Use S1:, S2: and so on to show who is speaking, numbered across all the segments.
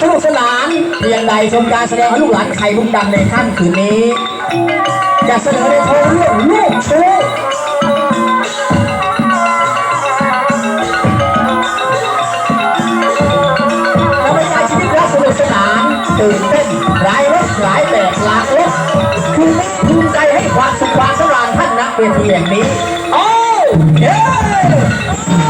S1: สนุกสนานเพียงใดชมการแสดงของลูกหลานไข่มุกดำในค่ำคืนนี้จะเสนอในโทนเรื่องลูกชู้เราไปการชีวิตรักสนุกสนานตื่นเต้นหลายรสหลายแบบหลากรสคือแม่ภูมิใจให้ความสุขความสำราญท่านนักเวทีแห่งนี้ โอ้เย้โอ้เย้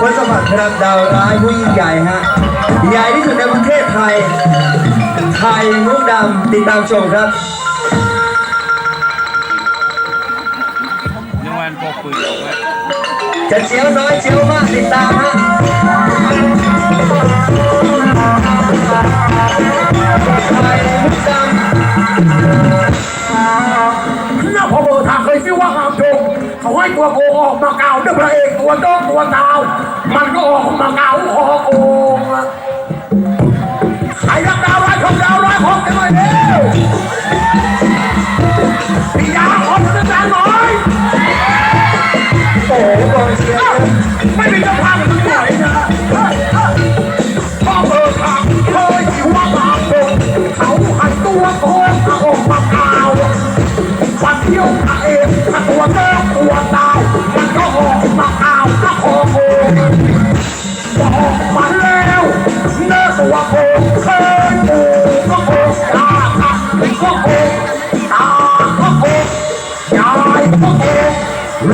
S2: คนสมัครครับดาวร้ายผู้ยิ่งใหญ่ฮะ ใหญ่ที่สุดในประเทศไทย ไทยมุกดำติดตามชมครับ
S3: นึกว่าพกปืนออกไว้
S2: จะเชียวน้อยเชียวมากติดตามฮะไทยมุกดำ
S4: หน้าพอเบอร์ทางเคยซิว่าหามชม เขาให้ตัวโกงออกมาเก่าด้วยพระเอกตัวโจ้ตัวเก่ามันก็อ
S2: อก
S4: มาเก่าคอโกง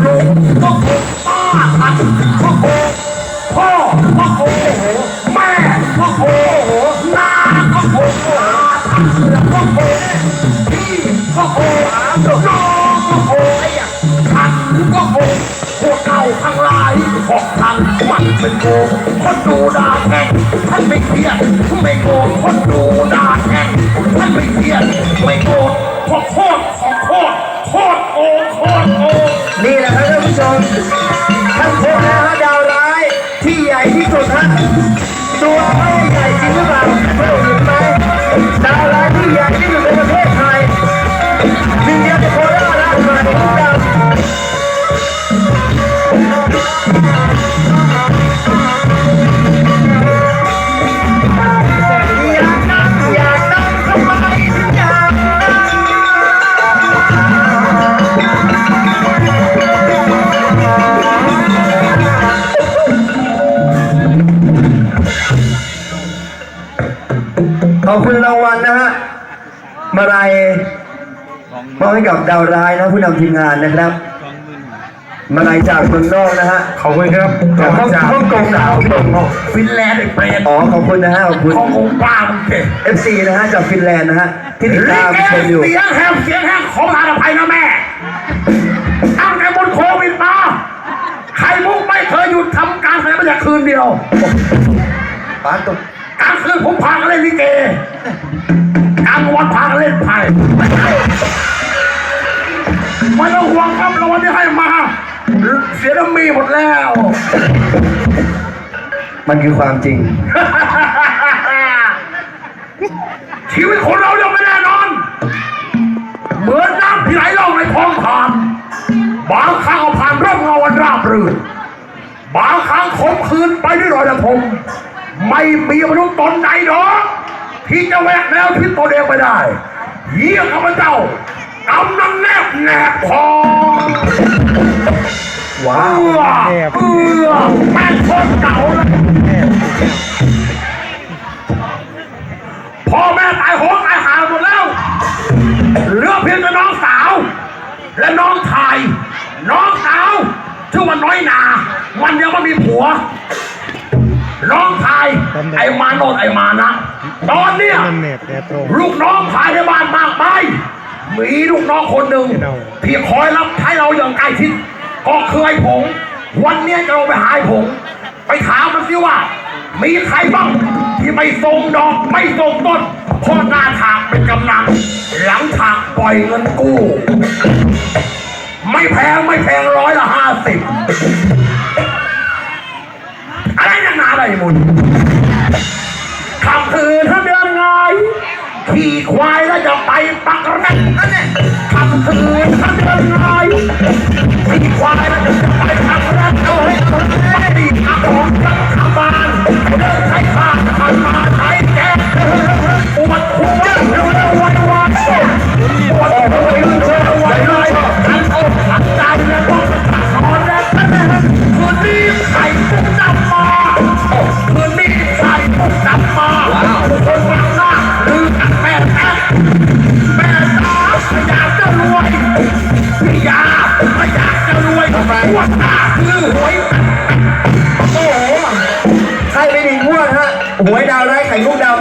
S4: ลุงก็โกป้าตัดก็โกพ่อก็โกแม่ก็โกงน้าก็โกงอาตัดก็โกพี่ก็โกน้องก็โกงไอ้อะฉันก็โกพวกเราทั้งหลายของท่านมันเป็นโกคนดูด่าแข่งท่านไม่เครียดไม่โกคนดู ขอ
S2: บคุณรางวัลนะฮะมาลัย
S3: สองห
S2: มอบ
S3: มื่น
S2: ให้กับดาวร้ายนะผู้นำทีมงานนะครับ
S3: สองหมื่น
S2: มาลัยจากเมืองนอกนะฮะ
S4: ขอบคุณครับ
S2: จากฮ่องฮ่องกงหนาวฮ่องกง
S4: ฟินแลนด์ไอ้เปรต
S2: อ๋อขอบคุณนะฮะขอบคุณ
S4: ขององค์ป้ามึงเก่ง
S2: FC นะฮะจากฟินแลนด์นะฮะที่ติด
S4: ลิ
S2: ตาม
S4: เก
S2: ชมอยู่
S4: เสียงแหบเสียงแหบขอมาอภัยนะแม่ตั้งแต่บนโควิดมาไข่มุกไม่เคยหยุดทำการแสดงมาจากคืนเดียว
S2: ปาตุก
S4: กลาง คืนผมพากันเล่นลิเกกลางวันพากันเล่นไพ่ไม่ใช่ไม่ต้องห่วงครับรางวัลที่ให้มา เสียน้ำมีหมดแล้ว
S2: มันคือความจริง
S4: ชีวิตคนเรายังไม่แน่นอน เหมือนน้ำที่ไหลล่องในคลองผ่านบางครั้งเอาผ่านร่มเงาวันราบรื่นบางครั้งขมคืนไปด้วยรอยกระทง ไม่มีมนุษย์ตนใดหรอกที่จะแหวกแนวที่ตัวเองไปได้เยี่ยข้าพเจ้ากำนันแนบแนบพอ
S2: ว้า
S4: เอ
S2: ว
S4: อเออแม่งโคตรเก่าเลยพ่อแม่ตายโหงตายหาหมดแล้วเหลือเพียงแต่น้องสาว และน้องชาย น้องสาวชื่อว่าน้อยนา มันยังไม่มีผัว น้องชายไอ้มาโนไอ้มานะ ตอนเนี้ยลูกน้องภายในบ้านมากมายมีลูกน้องคนหนึ่งที่คอยรับใช้เราอย่างใกล้ชิดก็คือไอ้ผงวันเนี้ยจะเราไปหาผงไปถามมันสิว่า มีใครบ้างที่ไม่ส่งดอกไม่ส่งต้นข้อหน้าทางเป็นกำลัง หลังทางปล่อยเงินกู้ ไม่แพงไม่แพงร้อยละห้าสิบ มุนคำคืนถ้าเดินงขี่ควายแล้วจะไปปักแรกนั่นแหละคำคืนถ้าเดินงขี่ควายแล้วจะไปปักแรกเอาให้ หวยดาวได้
S2: ไข่ลูกดาว